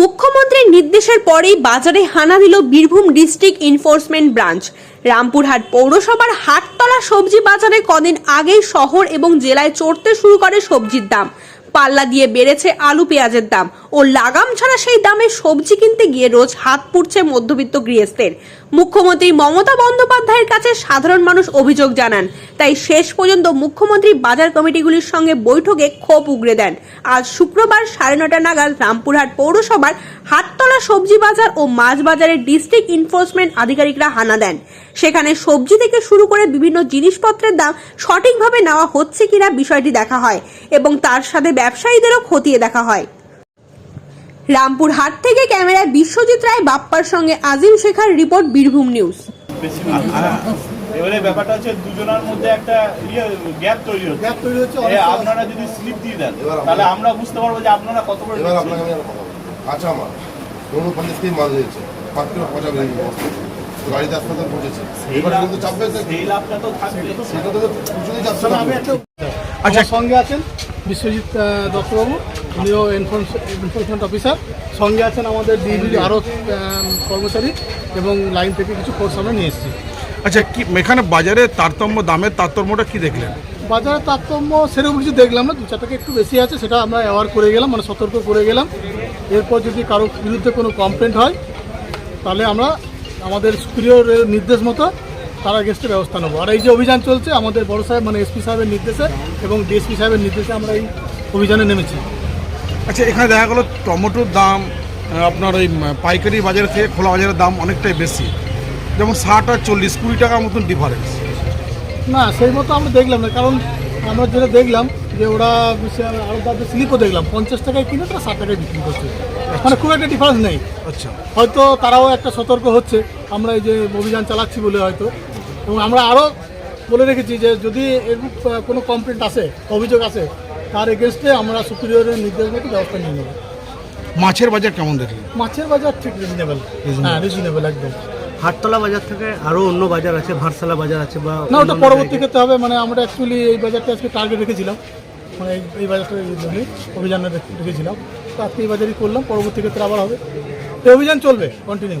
মুখ্যমন্ত্রীর নির্দেশের পরেই বাজারে হানা দিল Birbhum district enforcement branch. Rampurhat পৌরসভার হাটতলা সবজি বাজারে কদিন আগেই শহর এবং জেলায় চড়তে শুরু করে সবজির দাম। পাল্লা দিয়ে বেড়েছে আলু পেঁয়াজের দাম ও লাগাম ছাড়া সেই দামে সবজি কিনতে গিয়ে রোজ হাত পুড়ছে মধ্যবিত্ত গৃহস্থের। মুখ্যমন্ত্রী মমতা বন্দ্যোপাধ্যায়ের কাছে সাধারণ মানুষ অভিযোগ জানান তাই শেষ পর্যন্ত মুখ্যমন্ত্রী বাজার কমিটিগুলির সঙ্গে বৈঠকে ক্ষোভ উগরে দেন। আজ শুক্রবার সাড়ে নটা নাগাদ রামপুরহাট পৌরসভার হাটতলা সবজি বাজার ও মাছ বাজারের ডিস্ট্রিক্ট এনফোর্সমেন্ট আধিকারিকরা হানা দেন। সেখানে সবজি থেকে শুরু করে বিভিন্ন জিনিসপত্রের দাম সঠিকভাবে নেওয়া হচ্ছে কিনা বিষয়টি দেখা হয় এবং তার সাথে ব্যবসায়ীদেরও খতিয়ে দেখা হয়। রামপুর হাট থেকে ক্যামেরায় বিশ্বজিৎ রায়, বাপ্পার সঙ্গে আজিম শেখার রিপোর্ট বীরভূম নিউজ। এবারে ব্যাপারটা হচ্ছে দুজনের মধ্যে একটা ইয়ে গ্যাপ তৈরি হচ্ছে। গ্যাপ তৈরি হচ্ছে। আপনারা যদি স্লিপ দিয়ে দেন এবার তাহলে আমরা বুঝতে পারব যে আপনারা কত করে এবার আপনাকে আমি কথা। কাঁচা মাল কোনো পঞ্চাশ কেজি মাল দিয়েছে পাঁচ কিলো পচা বেরিয়ে বস্তা তো পৌঁছেছে এবার কিন্তু চাপবে সেই লাভটা তো থাকবে। সেটা তো প্রচুরই চাপছে তাহলে আমি একটা আচ্ছা। সঙ্গে আছেন বিশ্বজিৎ দত্তবাবু। উনিও এনফোর্সমেন্ট অফিসার সঙ্গে আছেন আমাদের ডিবি আরও কর্মচারী এবং লাইন থেকে কিছু ফোর্স আমরা নিয়ে এসেছি। আচ্ছা কি এখানে বাজারে তারতম্য দামের তারতম্যটা কি দেখলেন? বাজারে তারতম্য সেরকম কিছু দেখলাম না দু চারটাকে একটু বেশি আছে সেটা আমরা অ্যাওয়ার করে গেলাম মানে সতর্ক করে গেলাম। এরপর যদি কারও বিরুদ্ধে কোনো কমপ্লেন্ট হয় তাহলে আমরা আমাদের সুপ্রিয়রের নির্দেশ মতো তার এগেনস্টে ব্যবস্থা নেব। আর এই যে অভিযান চলছে আমাদের বড় সাহেব মানে এসপি সাহেবের নির্দেশে এবং ডিএসপি সাহেবের নির্দেশে আমরা এই অভিযানে নেমেছি। আচ্ছা এখানে দেখা গেলো টমেটোর দাম আপনার ওই পাইকারি বাজার থেকে খোলা বাজারের দাম অনেকটাই বেশি। যেমন ষাট আর চল্লিশ কুড়ি টাকার মতন ডিফারেন্স না সেই মতো আমরা দেখলাম না কারণ আমরা যেটা দেখলাম যে ওরা আরও তাদের স্লিপও দেখলাম পঞ্চাশ টাকায় কিনে তারা ষাট টাকায় বিক্রি করছে। মানে খুব একটা ডিফারেন্স নেই। আচ্ছা। হয়তো তারাও একটা সতর্ক হচ্ছে আমরা এই যে অভিযান চালাচ্ছি বলে হয়তো। এবং আমরা আরও বলে রেখেছি যে যদি এরকম কোনো কমপ্লেন্ট আসে অভিযোগ আসে তার এগেনস্টে আমরা সুপিরিয়রের নির্দেশ মতো ব্যবস্থা নিয়ে নেব। মাছের বাজার কেমন দেখলেন? মাছের বাজার ঠিক রিজনেবল হ্যাঁ রিজনেবল একদম। হাটতলা বাজার থেকে আরও অন্য বাজার আছে ভারসালা বাজার আছে বা না ওটা পরবর্তী ক্ষেত্রে হবে মানে আমরা অ্যাকচুয়ালি এই বাজারটা আজকে টার্গেট রেখেছিলাম। মানে এই- এই বাজারটা অভিযানে রেখেছিলাম। তো আজকে এই বাজারই করলাম পরবর্তী ক্ষেত্রে আবার হবে। এই অভিযান চলবে continue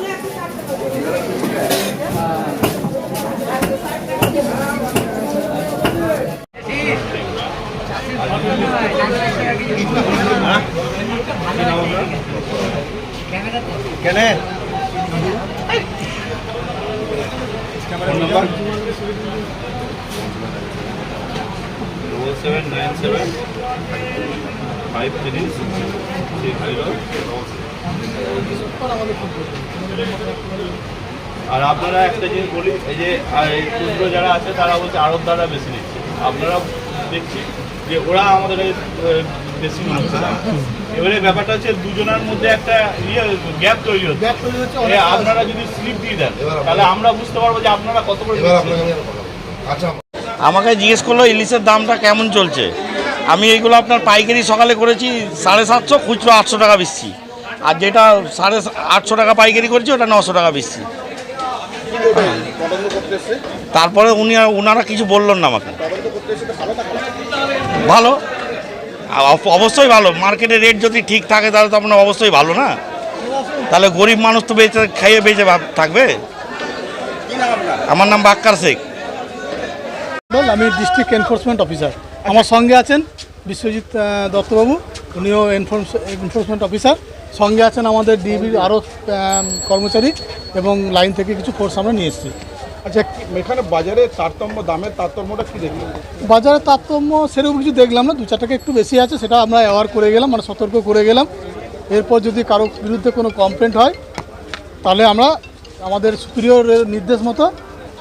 Seven five three six zero. আর আপনারা একটা জিনিস বলি এই যে আর এই খুচরো যারা আছে তারা বলছে আড়ত দ্বারা বেশি নিচ্ছে। আপনারা দেখছি। যে ওরা আমাদের বেশি দাম। এবারে ব্যাপারটা হচ্ছে দুজনের মধ্যে একটা ইয়ে গ্যাপ তৈরি হচ্ছে। আপনারা যদি স্লিপ দিয়ে দেন তাহলে আমরা বুঝতে পারব যে আপনারা কত করে মাল আমাকে জিজ্ঞেস করল ইলিশের দামটা কেমন চলছে? আমি এইগুলো আপনার পাইকারি সকালে করেছি সাড়ে সাতশো খুচরো আটশো টাকা বেচছি। আর যেটা সাড়ে আটশো টাকা পাইকারি করেছি ওটা নশো টাকা বেচছি। তারপরে উনি ওনারা কিছু বললেন না আমাকে। ভালো? অবশ্যই ভালো। মার্কেটের রেট যদি ঠিক থাকে তাহলে তো আপনার অবশ্যই ভালো না? তাহলে গরিব মানুষ তো বেঁচে খেয়ে বেঁচে থাকবে? আমার নাম বাক্কার শেখ। বল, আমি ডিস্ট্রিক্ট এনফোর্সমেন্ট অফিসার আমার সঙ্গে আছেন বিশ্বজিৎ দত্তবাবু। উনিও এনফোর্সমেন্ট অফিসার সঙ্গে আছেন আমাদের ডিবি আরও কর্মচারী এবং লাইন থেকে কিছু ফোর্স আমরা নিয়ে এসেছি। আচ্ছা এখানে বাজারে তারতম্য দামের তারতম্যটা কি দেখলেন? বাজারে তারতম্য সেরকম কিছু দেখলাম না দু চার টাকা একটু বেশি আছে সেটা আমরা অ্যাওয়ার করে গেলাম মানে সতর্ক করে গেলাম। এরপর যদি কারও বিরুদ্ধে কোনো কমপ্লেন্ট হয় তাহলে আমরা আমাদের সুপিরিয়রের নির্দেশ মতো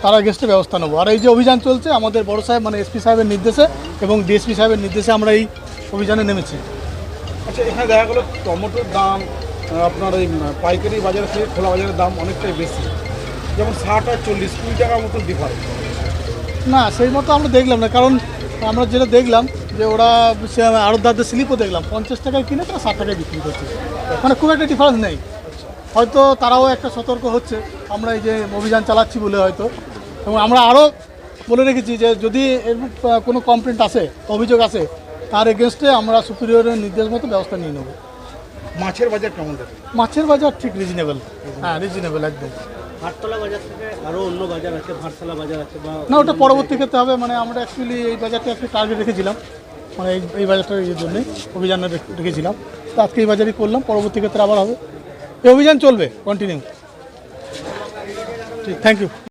তারা এগেনস্টে ব্যবস্থা নেব। আর এই যে অভিযান চলছে আমাদের বড় সাহেব মানে এসপি সাহেবের নির্দেশে এবং ডিএসপি সাহেবের নির্দেশে আমরা এই অভিযানে নেমেছি। আচ্ছা এখানে দেখা গেলো টমেটোর দাম আপনার এই পাইকারি বাজার থেকে খোলা বাজারের দাম অনেকটাই বেশি। যেমন ষাট আর চল্লিশ কুড়ি টাকার মতো ডিফারেন্স না সেই মতো আমরা দেখলাম না কারণ আমরা যেটা দেখলাম যে ওরা সে আড়তদারদের স্লিপও দেখলাম পঞ্চাশ টাকায় কিনে তারা ষাট টাকায় বিক্রি করছে। মানে খুব একটা ডিফারেন্স নেই। হয়তো তারাও একটা সতর্ক হচ্ছে আমরা এই যে অভিযান চালাচ্ছি বলে হয়তো। এবং আমরা আরও বলে রেখেছি যে যদি এর কোনো কমপ্লেন্ট আসে অভিযোগ আসে তার এগেনস্টে আমরা সুপিরিয়রের নির্দেশ মতো ব্যবস্থা নিয়ে নেব। মাছের বাজার কেমন মাছের বাজার ঠিক রিজনেবল হ্যাঁ রিজনেবল একদম। হাটতলা বাজার থেকে আরও অন্য বাজার আছে, ভাটতলা বাজার আছে বা না, ওটা পরবর্তী ক্ষেত্রে হবে মানে আমরা অ্যাকচুয়ালি এই বাজারটা একটু টার্গেট রেখেছিলাম। মানে এই এই বাজারটার এই জন্যই অভিযানে রেখে- রেখেছিলাম। তো আজকে এই বাজারই করলাম, পরবর্তী ক্ষেত্রে আবার হবে। এই অভিযান চলবে কন্টিনিউ ঠিক থ্যাংক ইউ